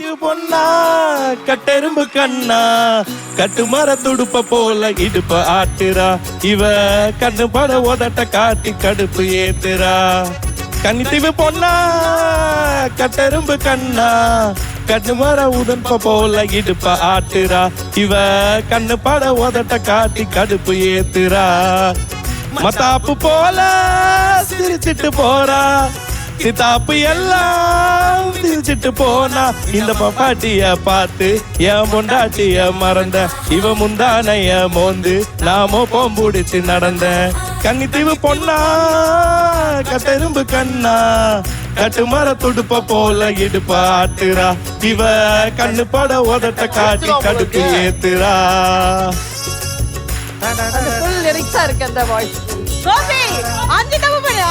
இது பொண்ணா? கட்டெரும்பு கண்ணா? கட்டு மர துடுப்ப போல இடுப்ப ஆட்டுறா. இவ கண்ணு பட உதட்ட காட்டி கடுப்பு ஏத்துறா. கன்னித்தீவு பொண்ணா? கட்டெரும்பு கண்ணா? கண்ணு மர உடன்ப போல இடுப்ப ஆட்டுறா. இவ கண்ணு பட உதட்ட காட்டி கடுப்பு ஏத்துறா. மத்தாப்பு போல சிரிச்சிட்டு போறா. சித்தாப்பு எல்லாம் சிரிச்சிட்டு போனா இந்த பப்பாட்டிய பார்த்து என் முண்டாட்டிய மறந்த இவ முந்தானைய மோந்து நாமோ போம்புடிச்சு நடந்த. கன்னித்தீவு பொண்ணா கட்டெரும்பு கண்ணா கட்டு மர துடுப்ப போல இடுப்ப ஆட்டுறா. இவ கண்ணு பட உதட்ட காட்டி கடுப்பு ஏத்துறா. லிரிக்ஸா இருக்கு அந்த வாய்ஸ் கோபி அஞ்சு தப்பு பண்ணு